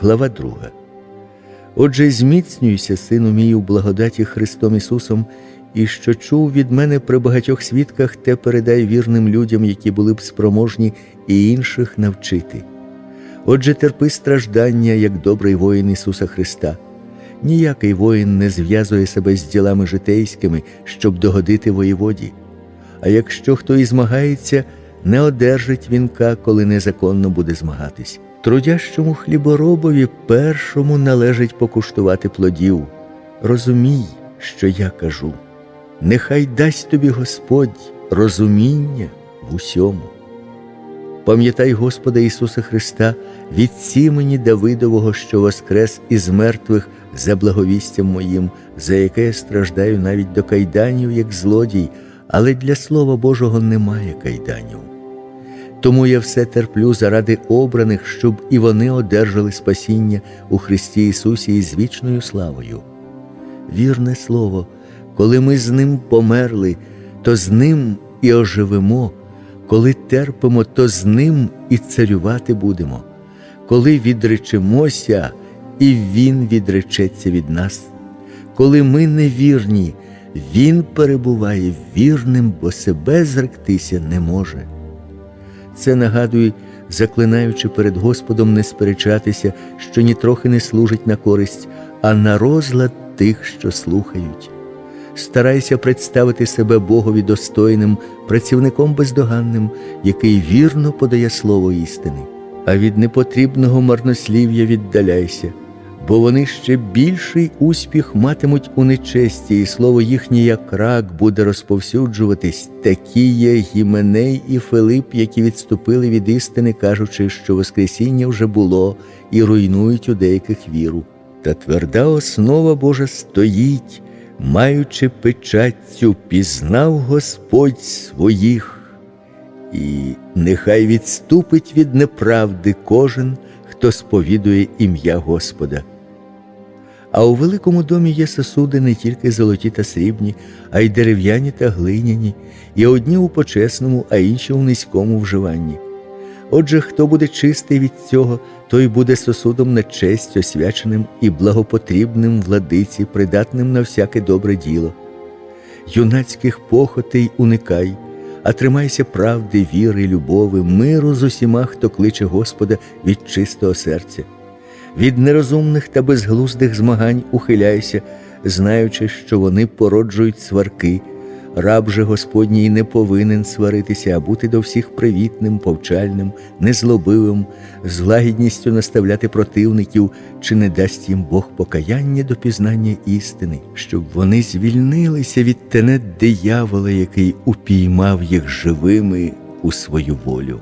Глава 2. Отже, зміцнюйся, сину мій, у благодаті Христом Ісусом, і що чув від мене при багатьох свідках, те передай вірним людям, які були б спроможні і інших навчити. Отже, терпи страждання, як добрий воїн Ісуса Христа. Ніякий воїн не зв'язує себе з ділами житейськими, щоб догодити воєводі. А якщо хто і змагається, не одержить вінка, коли незаконно буде змагатись. Трудящому хліборобові першому належить покуштувати плодів. Розумій, що я кажу. Нехай дасть тобі Господь розуміння в усьому. Пам'ятай Господа Ісуса Христа від сімені Давидового, що воскрес із мертвих за благовістям моїм, за яке я страждаю навіть до кайданів, як злодій, але для Слова Божого немає кайданів. Тому я все терплю заради обраних, щоб і вони одержали спасіння у Христі Ісусі із вічною славою. Вірне Слово, коли ми з Ним померли, то з Ним і оживемо, коли терпимо, то з Ним і царювати будемо, коли відречемося, і Він відречеться від нас. Коли ми невірні, Він перебуває вірним, бо себе зректися не може. Це нагадує, заклинаючи перед Господом не сперечатися, що нітрохи не служить на користь, а на розлад тих, що слухають. Старайся представити себе Богові достойним, працівником бездоганним, який вірно подає слово істини, а від непотрібного марнослів'я віддаляйся, бо вони ще більший успіх матимуть у нечесті, і слово їхнє, як рак, буде розповсюджуватись. Такі є Гіменей і Филип, які відступили від істини, кажучи, що Воскресіння вже було, і руйнують у деяких віру. Та тверда основа Божа стоїть, маючи печаттю, пізнав Господь своїх, і нехай відступить від неправди кожен, хто сповідує ім'я Господа. А у великому домі є сосуди не тільки золоті та срібні, а й дерев'яні та глиняні, і одні у почесному, а інші у низькому вживанні. Отже, хто буде чистий від цього, той буде сосудом на честь, освяченим і благопотрібним владиці, придатним на всяке добре діло. Юнацьких похотей уникай, а тримайся правди, віри, любови, миру з усіма, хто кличе Господа від чистого серця. Від нерозумних та безглуздих змагань ухиляйся, знаючи, що вони породжують сварки. Раб же Господній не повинен сваритися, а бути до всіх привітним, повчальним, незлобивим, з лагідністю наставляти противників, чи не дасть їм Бог покаяння до пізнання істини, щоб вони звільнилися від тенет диявола, який упіймав їх живими у свою волю.